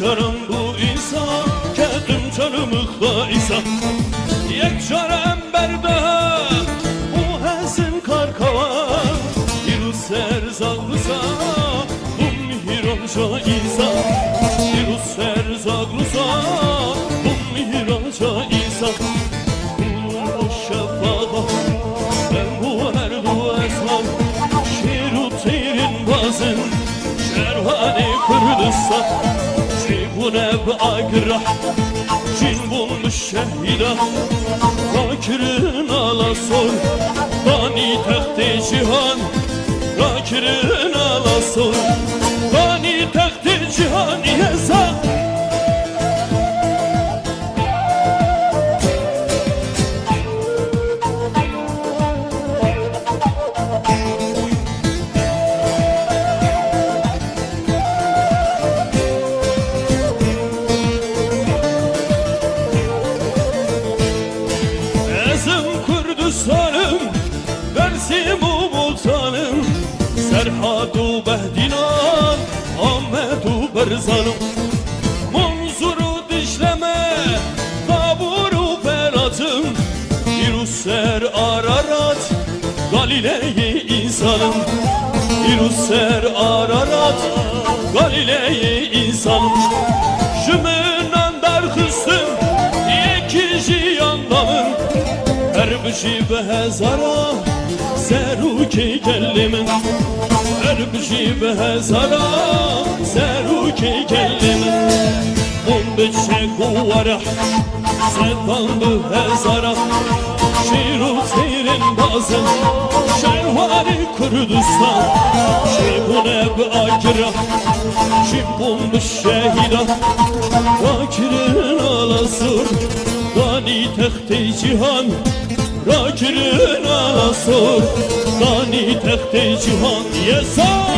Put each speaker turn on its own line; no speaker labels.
canım bu insan Kendim canımı da insan Yekçarem berber Kürdistan bu neb agrah Cin bulmuş Kürdistan'ım Dersim Umultan'ım Serhadu Behdinan Ahmedu Berzan'ım. Munzuru dişleme Taburu Berat'ım. Yirusser Ararat Galilei insanım. Yirusser Ararat Her bişi be hezara Seruki kellimin Her bişi be hezara Seruki kellimin On beşe kuvara Sedan bu hezara Şiru seyrin bazın Şervari Kürdistan Şebune be akira Şimbun şehida Rakirin alasır Dani tehti cihan Rakirin alasır Dani tehti cihan Yesa